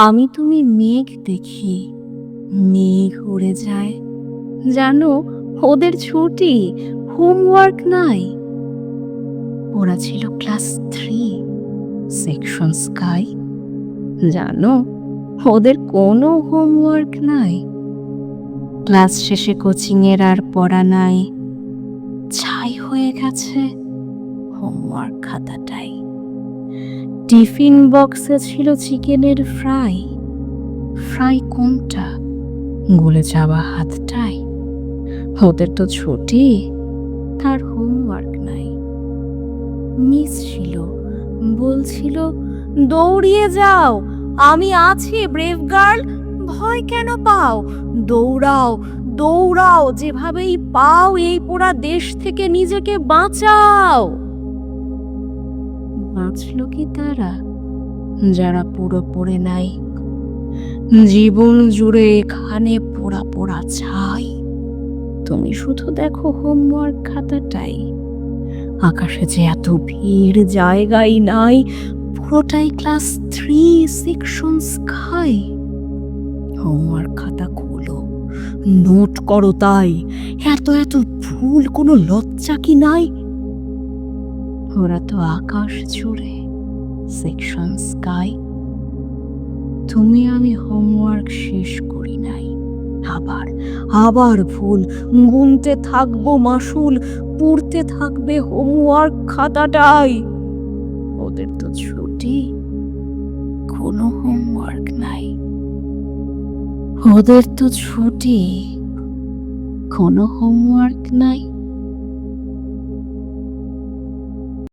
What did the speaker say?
আমি তুমি মেঘ দেখি। মেঘ উড়ে যায়। জানো, ওদের ছুটি হোমওয়ার্ক নাই। ওরা ছিল ক্লাস থ্রি, সেকশন স্কাই। জানো, ওদের কোনো হোমওয়ার্ক নাই। ক্লাস শেষে কোচিংয়ের আর পড়া নাই। ছাই হয়ে গেছে হোমওয়ার্ক খাতাটাই। টিফিন বক্সে ছিল চিকেনের ফ্রাই। ফ্রাই কোনটা? গলে যাওয়া হাতটাই। ওদের তো ছুটি, তার হোমওয়ার্ক নাই। মিস ছিল, বলছিল, দৌড়িয়ে যাও, আমি আছি, ব্রেভ গার্ল, ভয় কেন পাও? দৌড়াও দৌড়াও, যেভাবেই পাও, এই পোড়া দেশ থেকে নিজেকে বাঁচাও। বাঁচল কি তারা? যারা পুরো পড়ে নাই। জীবন জুড়ে এখানে পোড়া পোড়া ছাই। তুমি শুধু দেখো হোমওয়ার্ক খাতাটাই। আকাশে যে এত ভিড়, জায়গাই নাই, পুরোটাই class three section sky homework খাতা খোলো নোট করো তাই। এত এত ভুল, কোনো লজ্জা কি নাই? ওরা তো আকাশ জুড়ে সেকশন স্কাই তুমি আমি হোমওয়ার্ক শেষ করি নাই। আবার আবার ভুল। গুনতে থাকব মাসুল, পুড়তে থাকবে হোমওয়ার্ক খাতাটাই। ওদের তো ছুটি। কোনো হোমওয়ার্ক নাই। ওদের তো ছুটি। কোনো হোমওয়ার্ক নাই।